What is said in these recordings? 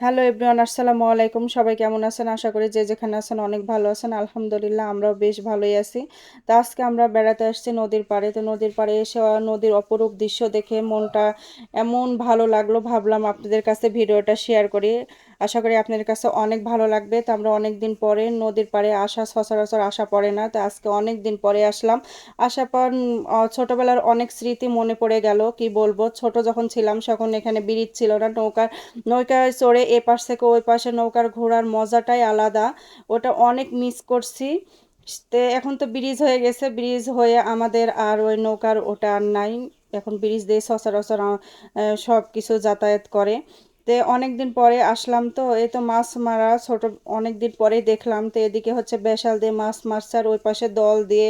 Hello everyone আসসালামু আলাইকুম। সবাই কেমন আছেন? আশা করি যে যেখানে আছেন অনেক ভালো আছেন। আলহামদুলিল্লাহ, আমরাও বেশ ভালোই আছি। তো আজকে আমরা বেড়াতে আসছি নদীর পাড়ে। তো নদীর পাড়ে এসে নদীর অপরূপ দৃশ্য দেখে মনটা এমন ভালো লাগল। ভাবলাম আপনাদের কাছে ভিডিওটা শেয়ার করি। আশা করি আপনাদের কাছে অনেক ভালো লাগবে। তো আমরা অনেক দিন পরে নদীর পাড়ে আসা, সচরাচর আসা পড়ে না। তো আজকে অনেক দিন পরে আসলাম। আসার পর ছোটোবেলার অনেক স্মৃতি মনে পড়ে গেল, কি বলব? ছোট যখন ছিলাম, তখন এখানে ব্রিজ ছিল না, নৌকার নৌকায় চড়ে এ পাশ থেকে ওই পাশে নৌকার ঘোরার মজাটাই আলাদা। ওটা অনেক মিস করছি। তে, এখন তো ব্রিজ হয়ে গেছে, ব্রিজ হয়ে আমাদের আর ওই নৌকার ওটা আর নাই। এখন ব্রিজ দিয়ে সচরাচর সব কিছু যাতায়াত করে। তে অনেক দিন পরে আসলাম তো, এই তো মাছ মারা ছোট অনেক দিন পরেই দেখলাম তো এদিকে হচ্ছে বেশাল দিয়ে মাছ মারছে আর ওই পাশে দল দিয়ে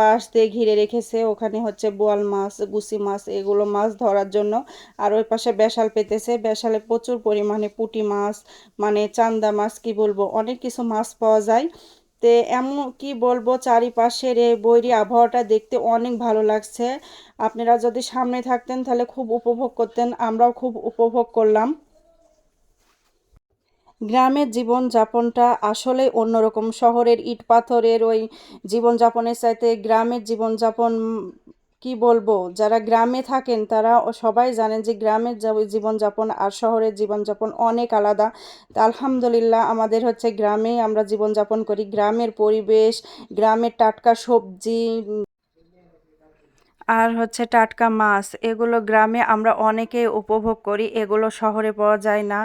বাঁশ দিয়ে ঘিরে রেখেছে, ওখানে হচ্ছে বোয়াল মাছ গুসি মাছ, এগুলো মাছ ধরার জন্য। আর ওই পাশে বেশাল পেতেছে বেশালে প্রচুর পরিমাণে পুটি মাছ মানে চান্দা মাছ, কি বলব, অনেক কিছু মাছ পাওয়া যায়। তে এমন কি বলব, চারিপাশের এই বৈরী আবহাওয়াটা দেখতে অনেক ভালো লাগছে। আপনারা যদি সামনে থাকতেন তাহলে খুব উপভোগ করতেন, আমরাও খুব উপভোগ করলাম। গ্রামের জীবনযাপনটা আসলে অন্যরকম। শহরের ইট পাথরের ওই জীবনযাপনের চাইতে গ্রামের জীবনযাপন কি বলব? যারা গ্রামে থাকেন, তারা সবাই জানেন যে গ্রামের জীবনযাপন আর শহরের জীবনযাপন অনেক আলাদা। আলহামদুলিল্লাহ আমাদের হচ্ছে গ্রামে আমরা জীবনযাপন করি। গ্রামের পরিবেশ, গ্রামের টাটকা সবজি, আর হচ্ছে টাটকা মাছ, এগুলো গ্রামে আমরা অনেকেই উপভোগ করি। এগুলো শহরে পাওয়া যায় না।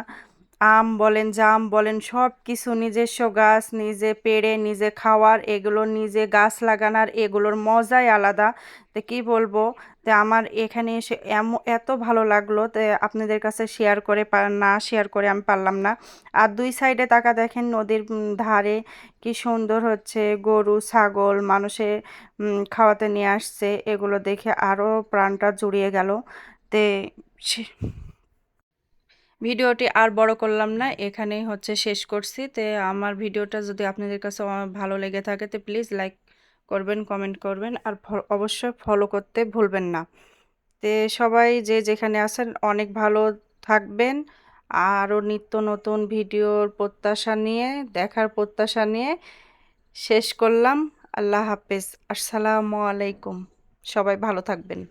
আম বলেন, জাম বলেন সব কিছু নিজস্ব গাছ, নিজে পেড়ে, নিজে খাওয়ার, এগুলো নিজে গাছ লাগানোর, এগুলোর মজাই আলাদা। তো কী বলব, তো আমার এখানে এসে এমন এত ভালো লাগল, তো আপনাদের কাছে শেয়ার করে না শেয়ার করে আমি পারলাম না। আর দুই সাইডে তাকা দেখেন, নদীর ধারে কি সুন্দর হচ্ছে, গরু, ছাগল মানুষে খাওয়াতে নিয়ে আসছে, এগুলো দেখে আরও প্রাণটা জুড়িয়ে গেল। তে ভিডিওটি আর বড় করলাম না, এখানেই হচ্ছে শেষ করছি। তে আমার ভিডিওটা যদি আপনাদের কাছে ভালো লেগে থাকে, তো প্লিজ লাইক করবেন, কমেন্ট করবেন, আর অবশ্যই ফলো করতে ভুলবেন না। তে সবাই যে যেখানে আছেন, অনেক ভালো থাকবেন। আরও নিত্য নতুন ভিডিওর প্রত্যাশা নিয়ে, দেখার প্রত্যাশা নিয়ে শেষ করলাম। আল্লাহ হাফেজ। আসসালামু আলাইকুম। সবাই ভালো থাকবেন।